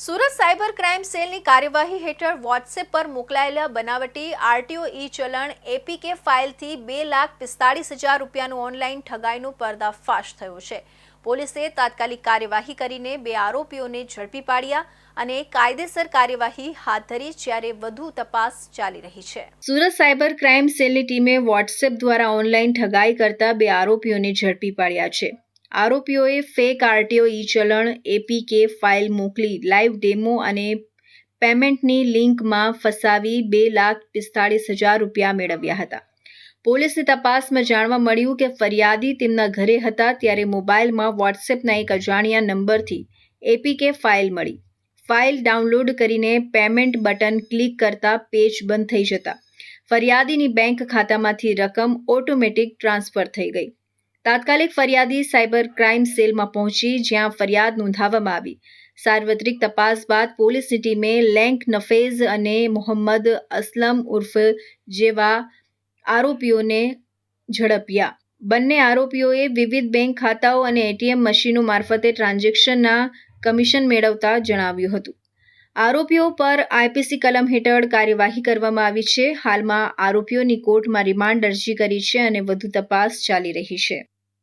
Surat cyber crime સેલની કાર્યવાહી હેઠળ વોટ્સએપ પર મોકલાયેલા બનાવટી આરટીઓ ઈ ચલણ એપીકે ફાઇલથી બે લાખ પિસ્તાળીસ હજાર રૂપિયાનું ઓનલાઈન ઠગાઈનું પર્દાફાશ થયો છે. પોલીસે તાત્કાલિક કાર્યવાહી કરીને બે આરોપીઓને ઝડપી પાડ્યા અને કાયદેસર કાર્યવાહી હાથ ધરી જ્યારે વધુ તપાસ ચાલી રહી છે. સુરત સાયબર ક્રાઇમ સેલની ટીમે વોટ્સએપ દ્વારા ઓનલાઈન ઠગાઈ કરતા બે આરોપીઓને ઝડપી પાડ્યા છે. આરોપીઓએ fake RTO E challan APK file મોકલી લાઈવ ડેમો અને પેમેન્ટની લિંકમાં ફસાવી બે લાખ પિસ્તાળીસ હજાર રૂપિયા મેળવ્યા હતા. પોલીસની તપાસમાં જાણવા મળ્યું કે ફરિયાદી તેમના ઘરે હતા ત્યારે મોબાઈલમાં વોટ્સએપના એક અજાણ્યા નંબરથી એપીકે ફાઇલ મળી. ફાઇલ ડાઉનલોડ કરીને પેમેન્ટ બટન ક્લિક કરતા પેજ બંધ થઈ જતા. ફરિયાદીની બેંક ખાતામાંથી રકમ ઓટોમેટિક ટ્રાન્સફર થઈ ગઈ. તાત્કાલિક ફરિયાદી સાયબર ક્રાઇમ સેલમાં પહોંચી, જ્યાં ફરિયાદ નોંધાવવામાં આવી. સાર્વત્રિક તપાસ બાદ પોલીસની ટીમે લેન્ક નફેઝ અને મોહમ્મદ અસલમ ઉર્ફ જેવા આરોપીઓને ઝડપ્યા. બંને આરોપીઓએ વિવિધ બેંક ખાતાઓ અને એટીએમ મશીનો મારફતે ટ્રાન્ઝેક્શનના કમિશન મેળવતા જણાવ્યું હતું. આરોપીઓ પર આઈપીસી કલમ હેઠળ કાર્યવાહી કરવામાં આવી છે. હાલમાં આરોપીઓની કોર્ટમાં રિમાન્ડ અરજી કરી છે અને વધુ તપાસ ચાલી રહી છે.